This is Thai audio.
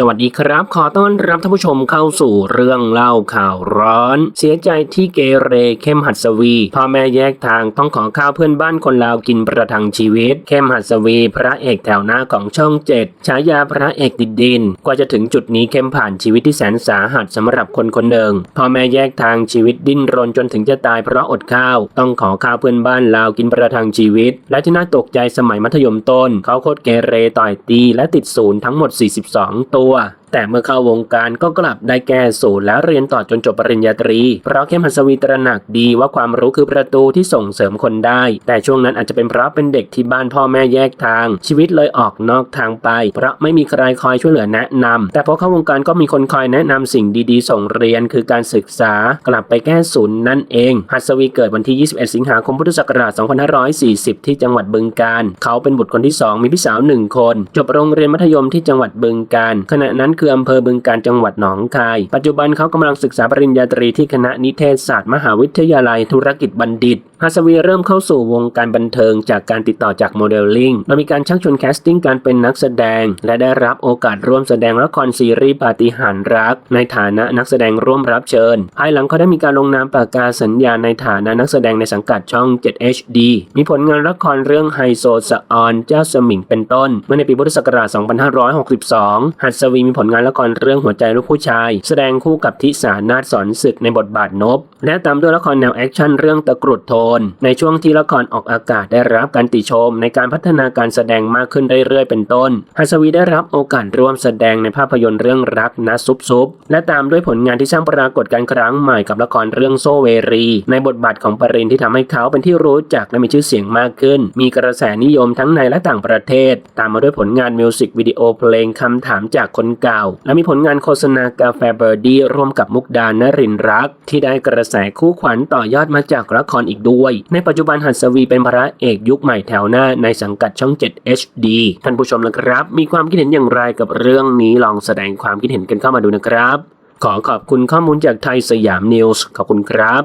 สวัสดีครับ ขอต้อนรับท่านผู้ชมเข้าสู่เรื่องเล่าข่าวร้อน เสียใจที่เกเรเข้มหัดสวีพ่อแม่แยกทางต้องขอข้าวเพื่อนบ้านคนลาวกินประทังชีวิต เข้มหัดสวี พระเอกแถวหน้าของช่องเจ็ดฉายาพระเอกติดดิน กว่าจะถึงจุดนี้เข้มผ่านชีวิตที่แสนสาหัสสำหรับคนคนหนึ่งพ่อแม่แยกทางชีวิตดิ้นรนจนถึงจะตายเพราะอดข้าว ต้องขอข้าวเพื่อนบ้านลาวกินประทังชีวิต และที่น่าตกใจสมัยมัธยมต้น เขาโคตรเกเรต่อยตีและติดศูนย์ทั้งหมด 42 ตัว Goa. แต่เมื่อเข้าวงการก็กลับได้แก้สูตรและเรียนต่อจนจบปริญญาตรี เพราะเข้มหัสวีตระหนักดีว่าความรู้คือประตูที่ส่งเสริมคนได้ แต่ช่วงนั้นอาจจะเป็นเพราะเป็นเด็กที่บ้านพ่อแม่แยกทาง ชีวิตเลยออกนอกทางไป เพราะไม่มีใครคอยช่วยเหลือแนะนำแต่พอเข้าวงการก็มีคนคอยแนะนำสิ่งดีๆ ส่งเรียนคือการศึกษากลับไปแก้ศูนย์นั่นเอง หัสวีเกิดวันที่ 21 สิงหาคมพุทธศักราช 2540 ที่จังหวัดบึงกาฬเขาเป็นบุตรคนที่สองมีพี่สาวหนึ่งคน จบโรงเรียนมัธยมที่จังหวัดบึงกาฬขณะนั้นคืออำเภอบึงกาฬจังหวัดหนองคาย ปัจจุบันเขากำลังศึกษาปริญญาตรีที่คณะนิเทศศาสตร์มหาวิทยาลัยธุรกิจบัณฑิตฮัสวีเริ่มเข้าสู่วงการบันเทิงจากการติดต่อจากโมเดลลิ่งโดยมีการชักชวนแคสติ้งการเป็นนักแสดง และได้รับโอกาสร่วมแสดงละครซีรีส์ปาฏิหาริย์รัก ในฐานะนักแสดงร่วมรับเชิญ ภายหลังเขาได้มีการลงนามประกาสัญญาในฐานะนักแสดงในสังกัดช่อง 7 HD มีผลงานละครเรื่องไฮโซสะออน เจ้าสมิงเป็นต้น เมื่อในปีพุทธศักราช 2562 หัสวีมีผลงานละครเรื่องหัวใจลูกผู้ชาย แสดงคู่กับทิสานาถสอนศึกในบทบาทนบ และตามด้วยละครแนวแอคชั่นเรื่องตะกรุดโทน ในช่วงที่ละครออกอากาศได้รับการติชม ในการพัฒนาการแสดงมากขึ้นเรื่อยๆ เป็นต้น หัสวีได้รับโอกาสร่วมแสดงในภาพยนตร์เรื่องรักนะซุบซุบและตามด้วยผลงานที่สร้างปรากฏการณ์ครั้งใหม่กับละครเรื่องโซเวรี ในบทบาทของปรินที่ทำให้เขาเป็นที่รู้จักและมีชื่อเสียงมากขึ้น มีกระแสนิยมทั้งในและต่างประเทศ ตามมาด้วยผลงานมิวสิกวิดีโอเพลงคำถามจากคนเก่าและมีผลงานโฆษณากาแฟเบอร์ดี้ร่วมกับมุกดานรินร์รัก ที่ได้กระแสคู่ขวัญต่อยอดมาจากละครอีกด้วย ในปัจจุบันหัสวีเป็นพระเอกยุคใหม่แถวหน้าในสังกัดช่อง 7 HD ท่านผู้ชมนะครับ มีความคิดเห็นอย่างไรกับเรื่องนี้ลองแสดงความคิดเห็นกันเข้ามาดูนะครับ ขอขอบคุณข้อมูลจากไทยสยามนิวส์ขอบคุณครับ